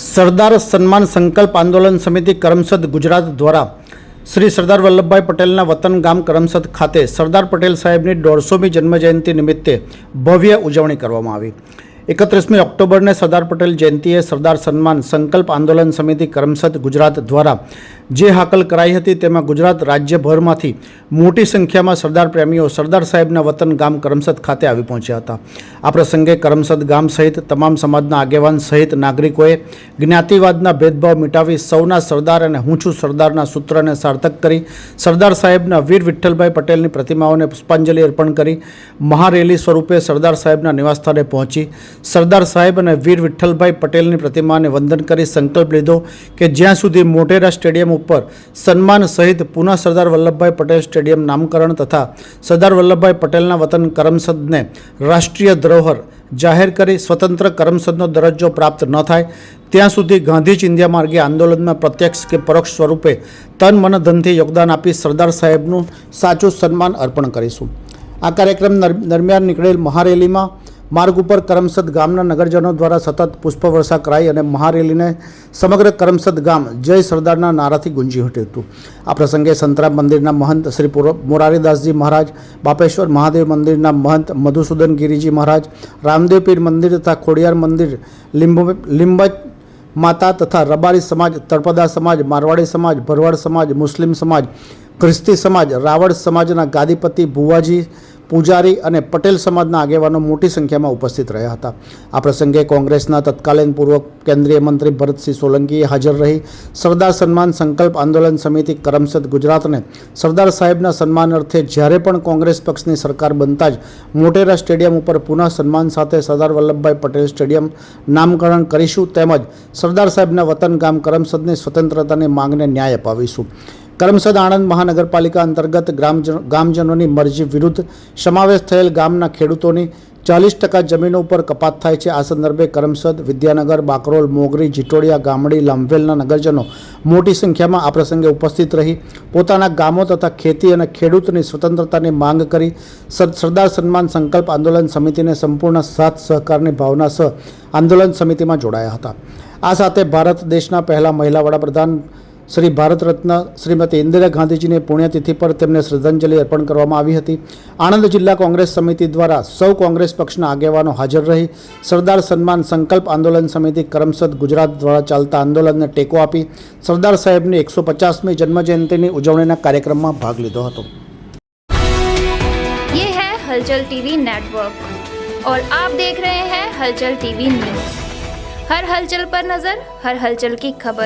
સરદાર સન્માન સંકલ્પ આંદોલન સમિતિ કરમસદ ગુજરાત દ્વારા શ્રી સરદાર વલ્લભભાઈ પટેલના વતન ગામ કરમસદ ખાતે સરદાર પટેલ સાહેબની દોઢસોમી જન્મજયંતિ નિમિત્તે ભવ્ય ઉજવણી કરવામાં આવી. એકત્રીસમી ઓક્ટોબરને સરદાર પટેલ જયંતિએ સરદાર સન્માન સંકલ્પ આંદોલન સમિતિ કરમસદ ગુજરાત દ્વારા જે હાકલ કરાઈ હતી તેમાં ગુજરાત રાજ્યભરમાંથી મોટી સંખ્યામાં સરદાર પ્રેમીઓ સરદાર સાહેબના વતન ગામ કરમસદ ખાતે આવી પહોંચ્યા હતા. આ પ્રસંગે કરમસદ ગામ સહિત તમામ સમાજના આગેવાન સહિત નાગરિકોએ જ્ઞાતિવાદના ભેદભાવ મિટાવી સૌના સરદાર અને હું છું સરદારના સૂત્રને સાર્થક કરી સરદાર સાહેબના વીર વિઠ્ઠલભાઈ પટેલની પ્રતિમાઓને પુષ્પાંજલિ અર્પણ કરી મહારેલી સ્વરૂપે સરદાર સાહેબના નિવાસસ્થાને પહોંચી સરદાર સાહેબ અને વીર વિઠ્ઠલભાઈ પટેલની પ્રતિમાને વંદન કરી સંકલ્પ લીધો કે જ્યાં સુધી મોટેરા સ્ટેડિયમ ઉપર સન્માન સહિત પુનઃ સરદાર વલ્લભભાઈ પટેલ સ્ટેડિયમ નામકરણ તથા સરદાર વલ્લભભાઈ પટેલના વતન કરમસદને રાષ્ટ્રીય ધરોહર જાહેર કરી સ્વતંત્ર કરમસદનો દરજ્જો પ્રાપ્ત ન થાય, ત્યાં સુધી ગાંધી ચિંધ્યા માર્ગે આંદોલનમાં પ્રત્યક્ષ કે પરોક્ષ સ્વરૂપે તન મન ધનથી યોગદાન આપી સરદાર સાહેબનું સાચું સન્માન અર્પણ કરીશું. આ કાર્યક્રમ દરમિયાન નીકળેલ મહારેલીમાં માર્ગ ઉપર કરમસદ ગામના નગરજનો દ્વારા સતત પુષ્પવર્ષા કરાઈ અને મહારેલીને સમગ્ર કરમસદ ગામ જય સરદારના નારાથી ગુંજી ઉઠ્યું હતું. આ પ્રસંગે સંતરામ મંદિરના મહંત શ્રી મોરારીદાસજી મહારાજ, બાપેશ્વર મહાદેવ મંદિરના મહંત મધુસૂદન ગિરિજી મહારાજ, રામદેવ પીર મંદિર તથા ખોડિયાર મંદિર, લીંબ લિંબ માતા તથા રબારી સમાજ, તળપદા સમાજ, મારવાડી સમાજ, ભરવાડ સમાજ, મુસ્લિમ સમાજ ખ્રિસ્તી સમાજ, રાવળ સમાજના ગાદીપતિ ભુવાજી, પૂજારી અને પટેલ સમાજના આગેવાનો મોટી સંખ્યામાં ઉપસ્થિત રહ્યા હતા. આ પ્રસંગે કોંગ્રેસના તત્કાલીન પૂર્વ કેન્દ્રીય મંત્રી ભરતસિંહ સોલંકીએ હાજર રહી સરદાર સન્માન સંકલ્પ આંદોલન સમિતિ કરમસદ ગુજરાતને સરદાર સાહેબના સન્માન અર્થે જ્યારે પણ કોંગ્રેસ પક્ષની સરકાર બનતા જ મોટેરા સ્ટેડિયમ ઉપર પુનઃ સન્માન સાથે સરદાર વલ્લભભાઈ પટેલ સ્ટેડિયમ નામકરણ કરીશું, તેમજ સરદાર સાહેબના વતન ગામ કરમસદની સ્વતંત્રતાની માંગને ન્યાય અપાવીશું. કરમસદ આણંદ મહાનગરપાલિકા અંતર્ગત ગ્રામજનો ગામજનોની મરજી વિરુદ્ધ સમાવેશ થયેલ ગામના ખેડૂતોની ચાલીસ ટકા જમીનો ઉપર કપાત થાય છે. આ સંદર્ભે કરમસદ, વિદ્યાનગર, બાકરોલ, મોગરી, જીટોડિયા, ગામડી લંબેલના નગરજનો મોટી સંખ્યામાં આ પ્રસંગે ઉપસ્થિત રહી પોતાના ગામો તથા ખેતી અને ખેડૂતની સ્વતંત્રતાની માંગ કરી સર- સરદાર સન્માન સંકલ્પ આંદોલન સમિતિને સંપૂર્ણ સાથ સહકારની ભાવના સહ આંદોલન સમિતિમાં જોડાયા હતા. આ સાથે ભારત દેશના પહેલા મહિલા વડાપ્રધાન શ્રી ભારત રત્ન શ્રીમતી ઇન્દિરા ગાંધીજીની પુણ્યતિથિ પર તેમને શ્રદ્ધાંજલિ અર્પણ કરવામાં આવી હતી આણંદ જિલ્લા કોંગ્રેસ સમિતિ દ્વારા સૌ કોંગ્રેસ પક્ષના આગેવાનો હાજર રહી સરદાર સન્માન સંકલ્પ આંદોલન સમિતિ કરમસદ ગુજરાત દ્વારા ચાલતા આંદોલનને ટેકો આપી સરદાર સાહેબની એકસો પચાસમી જન્મજયંતિની ઉજવણીના કાર્યક્રમમાં ભાગ લીધો હતો ये है हलचल टीवी नेटवर्क और आप देख रहे हैं हलचल टीवी न्यूज हर हलचल पर नजर हर हलचल की खबर